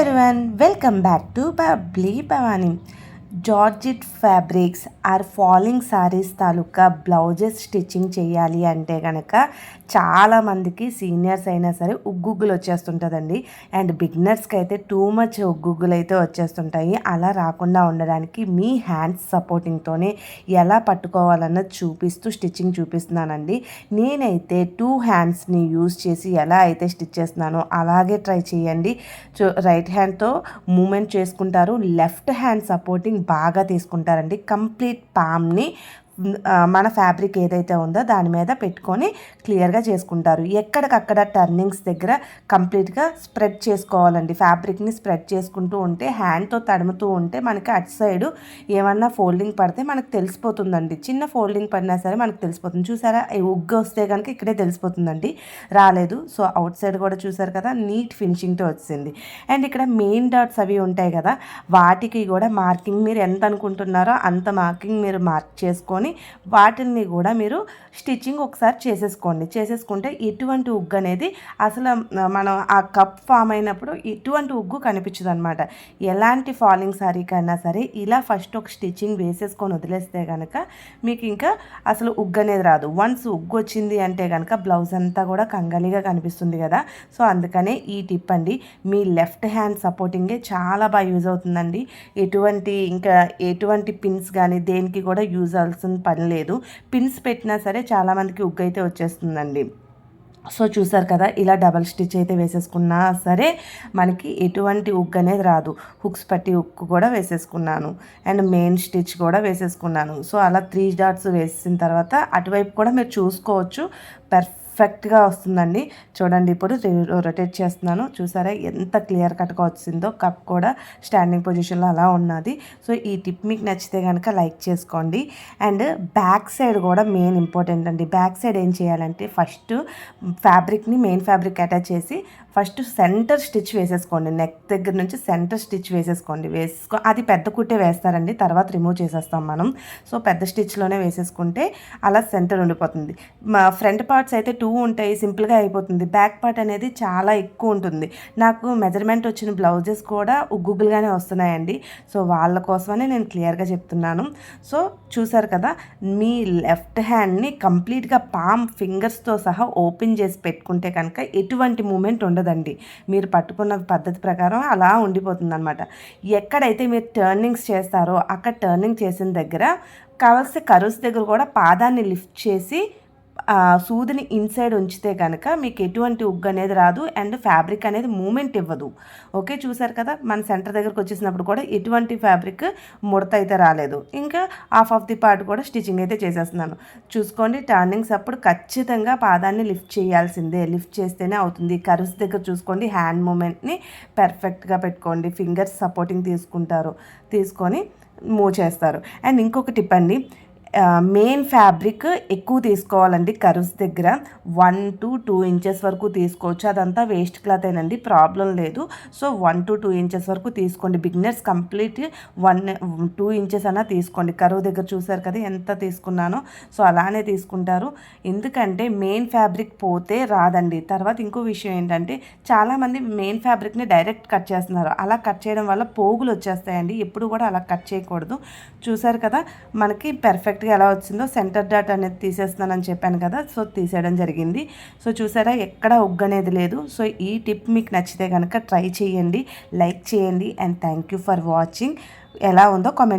everyone, welcome back to Babli Bhavani. Georgette fabrics or falling saris taluka blouses stitching చేయాలి అంటే కనుక చాలామందికి seniors అయినా సరే ఉగ్గుగ్గులు వచ్చేస్తుంటుందండి. అండ్ బిగినర్స్కి అయితే టూ మచ్ ఉగ్గుగ్గులు అయితే వచ్చేస్తుంటాయి. అలా రాకుండా ఉండడానికి మీ హ్యాండ్స్ సపోర్టింగ్తోనే ఎలా పట్టుకోవాలన్నది చూపిస్తూ స్టిచ్చింగ్ చూపిస్తున్నానండి. నేనైతే టూ హ్యాండ్స్ని యూజ్ చేసి ఎలా అయితే స్టిచ్ చేస్తున్నానో అలాగే ట్రై చేయండి. రైట్ హ్యాండ్తో మూమెంట్ చేసుకుంటారు. లెఫ్ట్ హ్యాండ్ సపోర్టింగ్ బాగా తీసుకుంటారండి. కంప్లీట్ పామ్ని మన ఫ్యాబ్రిక్ ఏదైతే ఉందో దాని మీద పెట్టుకొని క్లియర్గా చేసుకుంటారు. ఎక్కడికక్కడ టర్నింగ్స్ దగ్గర కంప్లీట్గా స్ప్రెడ్ చేసుకోవాలండి. ఫ్యాబ్రిక్ని స్ప్రెడ్ చేసుకుంటూ ఉంటే హ్యాండ్తో తడుముతూ ఉంటే మనకి అటు సైడు ఏమన్నా ఫోల్డింగ్ పడితే మనకు తెలిసిపోతుందండి. చిన్న ఫోల్డింగ్ పడినా సరే మనకు తెలిసిపోతుంది. చూసారా? ఉగ్గు వస్తే కనుక ఇక్కడే తెలిసిపోతుందండి. రాలేదు. సో అవుట్ సైడ్ కూడా చూసారు కదా? నీట్ ఫినిషింగ్తో వచ్చింది. అండ్ ఇక్కడ మెయిన్ డాట్స్ అవి ఉంటాయి కదా? వాటికి కూడా మార్కింగ్ మీరు ఎంత అనుకుంటున్నారో అంత మార్కింగ్ మీరు మార్క్ చేసుకొని తీసుకొని వాటిని కూడా మీరు స్టిచ్చింగ్ ఒకసారి చేసేసుకోండి. చేసేసుకుంటే ఎటువంటి ఉగ్గు అనేది అసలు మనం ఆ కప్ ఫామ్ అయినప్పుడు ఎటువంటి ఉగ్గు కనిపించదు అనమాట ఎలాంటి ఫాలింగ్ సారీకైనా సరే ఇలా ఫస్ట్ ఒక స్టిచ్చింగ్ వేసేసుకొని వదిలేస్తే కనుక మీకు ఇంకా అసలు ఉగ్గు అనేది రాదు. వన్స్ ఉగ్గు వచ్చింది అంటే కనుక బ్లౌజ్ అంతా కూడా కంగలిగా కనిపిస్తుంది కదా. సో అందుకనే ఈ టిప్ అండి. మీ లెఫ్ట్ హ్యాండ్ సపోర్టింగే చాలా బాగా యూజ్ అవుతుందండి. ఎటువంటి ఇంకా ఎటువంటి పిన్స్ కానీ దేనికి కూడా యూజ్ అవ్వాల్సిన పని లేదు. పిన్స్ పెట్టినా సరే చాలామందికి ఉగ్గు అయితే వచ్చేస్తుందండి. సో చూసారు కదా ఇలా డబల్ స్టిచ్ అయితే వేసేసుకున్నా సరే మనకి ఎటువంటి ఉగ్గు అనేది రాదు. హుక్స్ పట్టి ఉక్కు కూడా వేసేసుకున్నాను. అండ్ మెయిన్ స్టిచ్ కూడా వేసేసుకున్నాను. సో అలా త్రీ డాట్స్ వేసిన తర్వాత అటువైపు కూడా మీరు చూసుకోవచ్చు. పర్ఫెక్ట్ పర్ఫెక్ట్గా వస్తుందండి. చూడండి ఇప్పుడు రొటేట్ చేస్తున్నాను. చూసారా ఎంత క్లియర్ కట్గా వచ్చిందో కప్ కూడా స్టాండింగ్ పొజిషన్లో అలా ఉన్నది. సో ఈ టిప్ మీకు నచ్చితే కనుక లైక్ చేసుకోండి. అండ్ బ్యాక్ సైడ్ కూడా మెయిన్ ఇంపార్టెంట్ అండి. బ్యాక్ సైడ్ ఏం చేయాలంటే ఫస్ట్ ఫ్యాబ్రిక్ని మెయిన్ ఫ్యాబ్రిక్ అటాచ్ చేసి ఫస్ట్ సెంటర్ స్టిచ్ వేసేసుకోండి. నెక్ దగ్గర నుంచి సెంటర్ స్టిచ్ వేసేసుకోండి. వేసుకో అది పెద్ద కుట్టే వేస్తారండి. తర్వాత రిమూవ్ చేసేస్తాం మనం. సో పెద్ద స్టిచ్లోనే వేసేసుకుంటే అలా సెంటర్ ఉండిపోతుంది. మా ఫ్రంట్ పార్ట్స్ అయితే టూ ఉంటాయి సింపుల్గా అయిపోతుంది. బ్యాక్ పార్ట్ అనేది చాలా ఎక్కువ ఉంటుంది. నాకు మెజర్మెంట్ వచ్చిన బ్లౌజెస్ కూడా ఉగ్గుగులుగానే వస్తున్నాయండి. సో వాళ్ళ కోసమనే నేను క్లియర్గా చెప్తున్నాను. సో చూసారు కదా మీ లెఫ్ట్ హ్యాండ్ని కంప్లీట్గా పామ్ ఫింగర్స్తో సహా ఓపెన్ చేసి పెట్టుకుంటే కనుక ఎటువంటి మూమెంట్ ఉండదండి. మీరు పట్టుకున్న పద్ధతి ప్రకారం అలా ఉండిపోతుంది అనమాట ఎక్కడైతే మీరు టర్నింగ్స్ చేస్తారో అక్కడ టర్నింగ్ చేసిన దగ్గర కావాల్సిన కరుస్ దగ్గర కూడా పాదాన్ని లిఫ్ట్ చేసి సూదిని ఇన్సైడ్ ఉంచితే కనుక మీకు ఎటువంటి ఉగ్గు అనేది రాదు అండ్ ఫ్యాబ్రిక్ అనేది మూమెంట్ ఇవ్వదు. ఓకే చూసారు కదా? మన సెంటర్ దగ్గరకు వచ్చేసినప్పుడు కూడా ఎటువంటి ఫ్యాబ్రిక్ ముడత అయితే రాలేదు. ఇంకా హాఫ్ ఆఫ్ ది పార్ట్ కూడా స్టిచ్చింగ్ అయితే చేసేస్తున్నాను. చూసుకోండి టర్నింగ్స్ అప్పుడు ఖచ్చితంగా పాదాన్ని లిఫ్ట్ చేయాల్సిందే. లిఫ్ట్ చేస్తేనే అవుతుంది. కరుస్ దగ్గర చూసుకోండి హ్యాండ్ మూమెంట్ని పర్ఫెక్ట్గా పెట్టుకోండి. ఫింగర్స్ సపోర్టింగ్ తీసుకుంటారు. తీసుకొని మూవ్ చేస్తారు. అండ్ ఇంకొక టిప్ అండి మెయిన్ ఫ్యాబ్రిక్ ఎక్కువ తీసుకోవాలండి కర్వ్స్ దగ్గర. వన్ టు టూ ఇంచెస్ వరకు తీసుకోవచ్చు. అదంతా వేస్ట్ క్లాత్ అయినండి ప్రాబ్లం లేదు. So one two two inches వరకు తీసుకోండి. Beginners complete one two inches అన్నా తీసుకోండి. కరువు దగ్గర చూసారు కదా ఎంత తీసుకున్నానో. సో అలానే తీసుకుంటారు. ఎందుకంటే మెయిన్ ఫ్యాబ్రిక్ పోతే రాదండి. తర్వాత ఇంకో విషయం ఏంటంటే చాలామంది మెయిన్ ఫ్యాబ్రిక్ని డైరెక్ట్ కట్ చేస్తున్నారు. అలా కట్ చేయడం వల్ల పోగులు వచ్చేస్తాయండి. ఎప్పుడు కూడా అలా కట్ చేయకూడదు. చూసారు కదా మనకి పెర్ఫెక్ట్ కరెక్ట్గా ఎలా వచ్చిందో సెంటర్ డాట్ అనేది తీసేస్తున్నానని చెప్పాను కదా సో తీసేయడం జరిగింది. సో చూసారా ఎక్కడ ఉగ్గు అనేది లేదు. సో ఈ టిప్ మీకు నచ్చితే కనుక ట్రై చేయండి లైక్ చేయండి and thank you for watching. ఎలా ఉందో కామెంట్